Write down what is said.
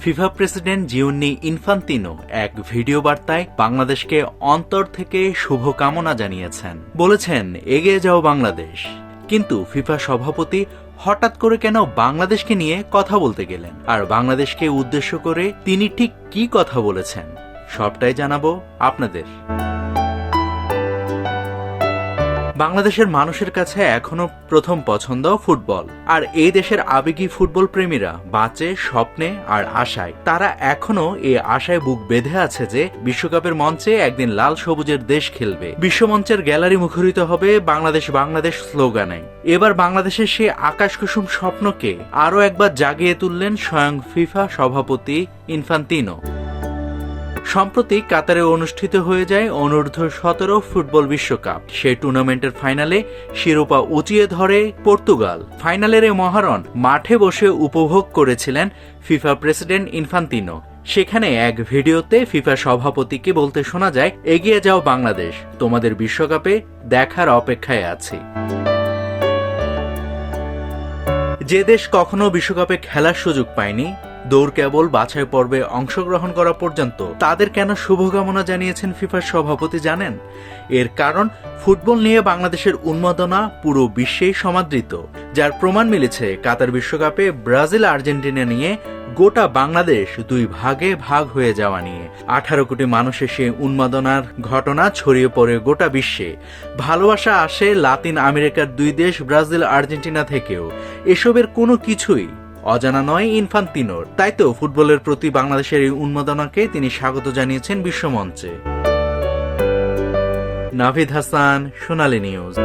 FIFA president Gianni Infantino এক video বার্তায় বাংলাদেশকে অন্তর থেকে শুভকামনা জানিয়েছেন। বলেছেন, এগিয়ে যাও বাংলাদেশ। কিন্তু ফিফা সভাপতি হঠাৎ করে কেন বাংলাদেশকে নিয়ে কথা বলতে গেলেন? আর বাংলাদেশকে উদ্দেশ্য করে তিনি ঠিক কি কথা বলেছেন? সবটাই জানাব আপনাদের। বাংলাদেশের মানুষের কাছে এখনও প্রথম পছন্দ ফুটবল। আর এই দেশের আবেগী ফুটবল প্রেমীরা বাঁচে স্বপ্নে আর আশায়। তারা এখনও এই আশায় বুক বেঁধে আছে যে বিশ্বকাপের মঞ্চে একদিন লাল সবুজের দেশ খেলবে। বিশ্বমঞ্চের গ্যালারি মুখরিত হবে বাংলাদেশ বাংলাদেশ স্লোগানে। এবার বাংলাদেশের সেই আকাশ কুসুম স্বপ্নকে আরও একবার জাগিয়ে তুললেন স্বয়ং ফিফা সভাপতি ইনফান্তিনো। সম্প্রতি কাতারে অনুষ্ঠিত হয়ে যায় অনূর্ধ্ব সতেরো ফুটবল বিশ্বকাপ। সেই টুর্নামেন্টের ফাইনালে শিরোপা উঁচিয়ে ধরে পর্তুগাল। ফাইনালের এই মহারণ মাঠে বসে উপভোগ করেছিলেন ফিফা প্রেসিডেন্ট ইনফান্তিনো। সেখানে এক ভিডিওতে ফিফা সভাপতিকে বলতে শোনা যায়, এগিয়ে যাও বাংলাদেশ, তোমাদের বিশ্বকাপে দেখার অপেক্ষায় আছি। যে দেশ কখনো বিশ্বকাপে খেলার সুযোগ পায়নি দৌড় কেবল বাছাই পর্বে অংশগ্রহণ করা পর্যন্ত তাদের কেন শুভকামনা জানিয়েছেন ফিফার সভাপতি জানেন? এর কারণ, ফুটবল নিয়ে বাংলাদেশের উন্মাদনা পুরো বিশ্বেই সমাদৃত, যার প্রমাণ মিলেছে কাতার বিশ্বকাপে ব্রাজিল আর্জেন্টিনা নিয়ে গোটা বাংলাদেশ দুই ভাগে ভাগ হয়ে যাওয়া নিয়ে। আঠারো কোটি মানুষের সেই উন্মাদনার ঘটনা ছড়িয়ে পড়ে গোটা বিশ্বে। ভালোবাসা আসে লাতিন আমেরিকার দুই দেশ ব্রাজিল আর্জেন্টিনা থেকেও। এসবের কোনো কিছুই অজানা নয়, ইনফান্তিনোর। তাই তো, ফুটবলের প্রতি বাংলাদেশের এই উন্মাদনাকে তিনি স্বাগত জানিয়েছেন বিশ্বমঞ্চে। নাভিদ হাসান, সোনালী নিউজ।